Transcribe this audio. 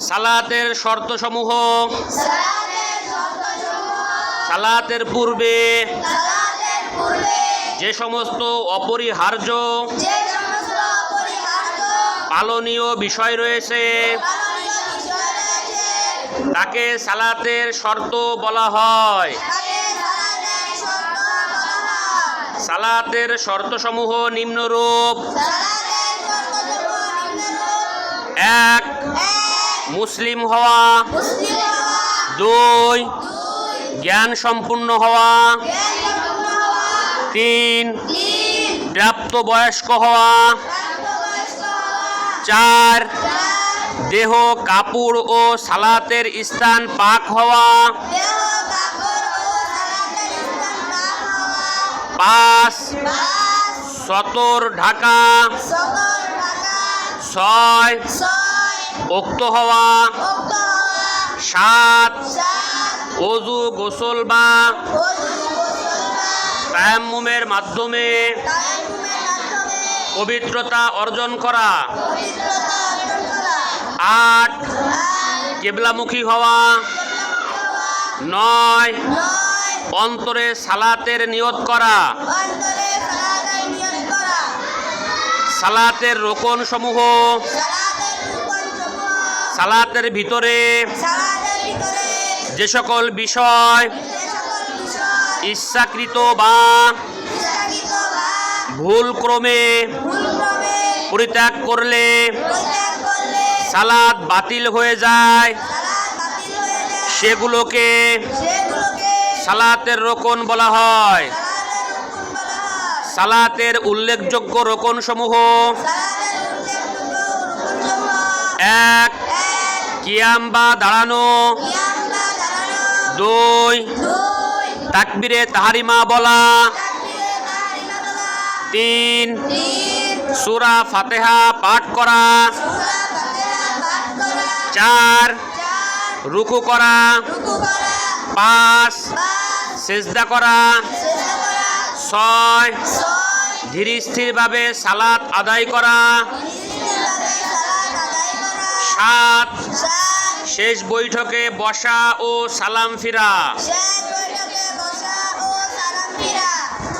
সালাতের শর্ত সমূহ সালাতের পূর্বে যে সমস্ত অপরিহার্য পালনীয় বিষয় রয়েছে, তাকে সালাতের শর্ত বলা হয়। সালাতের শর্তসমূহ নিম্নরূপ। এক মুসলিম হওয়া। দুই জ্ঞান সম্পূর্ণ হওয়া। তিন তিন, প্রাপ্তবয়স্ক হওয়া। চার, দেহ, কাপড় ও সালাতের স্থান পাক হওয়া। পাঁচ, সতর ঢাকা। ছয় উক্ত হওয়া সাত। অজু গোসল বা তায়াম্মুমের মাধ্যমে পবিত্রতা অর্জন করা। আট। কেবলামুখী হওয়া। নয়। অন্তরে সালাতের নিয়ত করা। সালাতের রোকন সমূহ সালাতের ভিতরে যে সকল বিষয় ইচ্ছাকৃত বা ভুল ক্রমে পরিত্যাগ করলে সালাদ বাতিল হয়ে যায়। সেগুলোকে সালাতের রোকন বলা হয়। সালাতের উল্লেখযোগ্য রোকন সমূহ এক কিয়াম বা দাঁড়ানো। দুই তাকবিরে তাহারিমা বলা। তিন সুরা ফাতেহা পাঠ করা। চার রুকু করা। পাঁচ সেজদা করা। ছয়। ছয়। ধীর স্থিরভাবে সালাত আদায় করা। শেষ বৈঠকে বসা ও সালাম ফিরা।